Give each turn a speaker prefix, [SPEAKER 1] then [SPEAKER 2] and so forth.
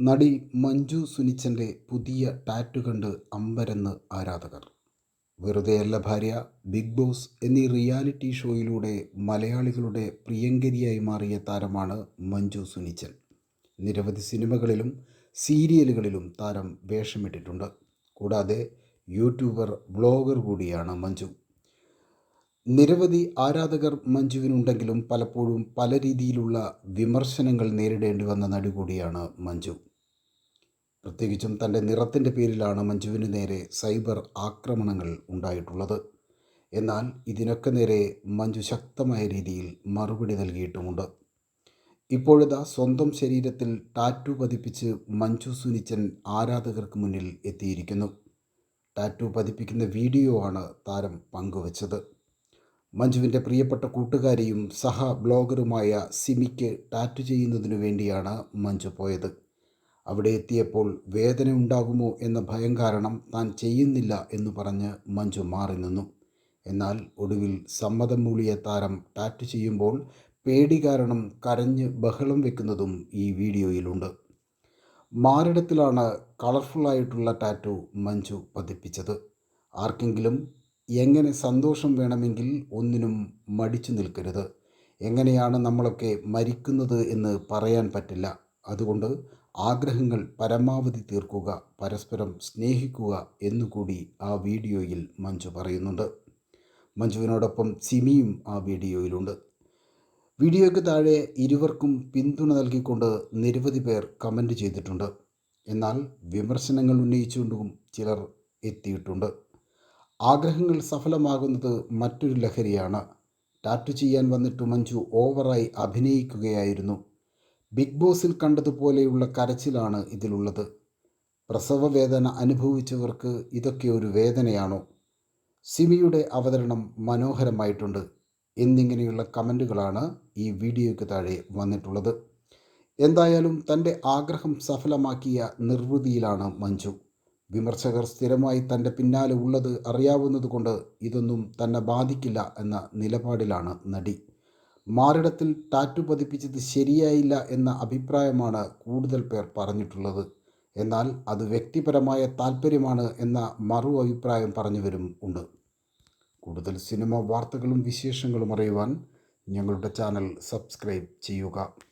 [SPEAKER 1] നടി മഞ്ജു സുനിച്ചന്റെ പുതിയ ടാറ്റു കണ്ട് അമ്പരന്ന് ആരാധകർ. വെറുതെയല്ല ഭാര്യ ബിഗ് ബോസ് എന്നീ റിയാലിറ്റി ഷോയിലൂടെ മലയാളികളുടെ പ്രിയങ്കരിയായി മാറിയ താരമാണ് മഞ്ജു സുനിച്ചൻ. നിരവധി സിനിമകളിലും സീരിയലുകളിലും താരം വേഷമിട്ടിട്ടുണ്ട്. കൂടാതെ യൂട്യൂബർ ബ്ലോഗർ കൂടിയാണ് മഞ്ജു. നിരവധി ആരാധകർ മഞ്ജുവിനുണ്ടെങ്കിലും പലപ്പോഴും പല രീതിയിലുള്ള വിമർശനങ്ങൾ നേരിടേണ്ടി വന്ന നടി കൂടിയാണ് മഞ്ജു. പ്രത്യേകിച്ചും തന്റെ നിറത്തിന്റെ പേരിലാണ് മഞ്ജുവിന് നേരെ സൈബർ ആക്രമണങ്ങൾ ഉണ്ടായിട്ടുള്ളത്. എന്നാൽ ഇതിനൊക്കെ നേരെ മഞ്ജു ശക്തമായ രീതിയിൽ മറുപടി നൽകിയിട്ടുമുണ്ട്. ഇപ്പോഴിതാ സ്വന്തം ശരീരത്തിൽ ടാറ്റു പതിപ്പിച്ച് മഞ്ജു സുനിച്ചൻ ആരാധകർക്ക് മുന്നിൽ എത്തിയിരിക്കുന്നു. ടാറ്റു പതിപ്പിക്കുന്ന വീഡിയോ ആണ് താരം പങ്കുവച്ചത്. മഞ്ജുവിന്റെ പ്രിയപ്പെട്ട കൂട്ടുകാരിയും സഹ ബ്ലോഗറുമായ സിമിക്ക് ടാറ്റു ചെയ്യുന്നതിനു വേണ്ടിയാണ് മഞ്ജു പോയത്. അവിടെ എത്തിയപ്പോൾ വേദന ഉണ്ടാകുമോ എന്ന ഭയം കാരണം താൻ ചെയ്യുന്നില്ല എന്ന് പറഞ്ഞ് മഞ്ജു മാറി നിന്നു. എന്നാൽ ഒടുവിൽ സമ്മതം മൂളിയ താരം ടാറ്റ് ചെയ്യുമ്പോൾ പേടി കാരണം കരഞ്ഞ് ബഹളം വെക്കുന്നതും ഈ വീഡിയോയിലുണ്ട്. മാറിടത്തിലാണ് കളർഫുള്ളായിട്ടുള്ള ടാറ്റു മഞ്ജു പതിപ്പിച്ചത്. ആർക്കെങ്കിലും എങ്ങനെ സന്തോഷം വേണമെങ്കിൽ ഒന്നിനും മടിച്ചു നിൽക്കരുത്. എങ്ങനെയാണ് നമ്മളൊക്കെ മരിക്കുന്നത് എന്ന് പറയാൻ പറ്റില്ല. അതുകൊണ്ട് ആഗ്രഹങ്ങൾ പരമാവധി തീർക്കുക പരസ്പരം സ്നേഹിക്കുക എന്നുകൂടി ആ വീഡിയോയിൽ മഞ്ജു പറയുന്നുണ്ട്. മഞ്ജുവിനോടൊപ്പം സിമിയും ആ വീഡിയോയിലുണ്ട്. വീഡിയോയ്ക്ക് താഴെ ഇരുവർക്കും പിന്തുണ നൽകിക്കൊണ്ട് നിരവധി പേർ കമന്റ് ചെയ്തിട്ടുണ്ട്. എന്നാൽ വിമർശനങ്ങൾ ഉന്നയിച്ചുകൊണ്ടും ചിലർ എത്തിയിട്ടുണ്ട്. ആഗ്രഹങ്ങൾ സഫലമാകുന്നത് മറ്റൊരു ലഹരിയാണ്. ടാറ്റു ചെയ്യാൻ വന്നിട്ട് മഞ്ജു ഓവറായി അഭിനയിക്കുകയായിരുന്നു. ബിഗ് ബോസിൽ കണ്ടതുപോലെയുള്ള കരച്ചിലാണ് ഇതിലുള്ളത്. പ്രസവ വേദന അനുഭവിച്ചവർക്ക് ഇതൊക്കെ ഒരു വേദനയാണോ? സിമിയുടെ അവതരണം മനോഹരമായിട്ടുണ്ട്. എന്നിങ്ങനെയുള്ള കമന്റുകളാണ് ഈ വീഡിയോയ്ക്ക് താഴെ വന്നിട്ടുള്ളത്. എന്തായാലും തന്റെ ആഗ്രഹം സഫലമാക്കിയ നിർവൃതിയിലാണ് മഞ്ജു. വിമർശകർ സ്ഥിരമായി തന്റെ പിന്നാലെ ഉള്ളത് അറിയാവുന്നതുകൊണ്ട് ഇതൊന്നും തന്നെ ബാധിക്കില്ല എന്ന നിലപാടിലാണ് നടി. മാറിടത്തിൽ ടാറ്റു പതിപ്പിച്ചത് ശരിയായില്ല എന്ന അഭിപ്രായമാണ് കൂടുതൽ പേർ പറഞ്ഞിട്ടുള്ളത്. എന്നാൽ അത് വ്യക്തിപരമായ താല്പര്യമാണ് എന്ന മറു അഭിപ്രായം പറഞ്ഞവരും ഉണ്ട്. കൂടുതൽ സിനിമ വാർത്തകളും വിശേഷങ്ങളും അറിയുവാൻ ഞങ്ങളുടെ ചാനൽ സബ്സ്ക്രൈബ് ചെയ്യുക.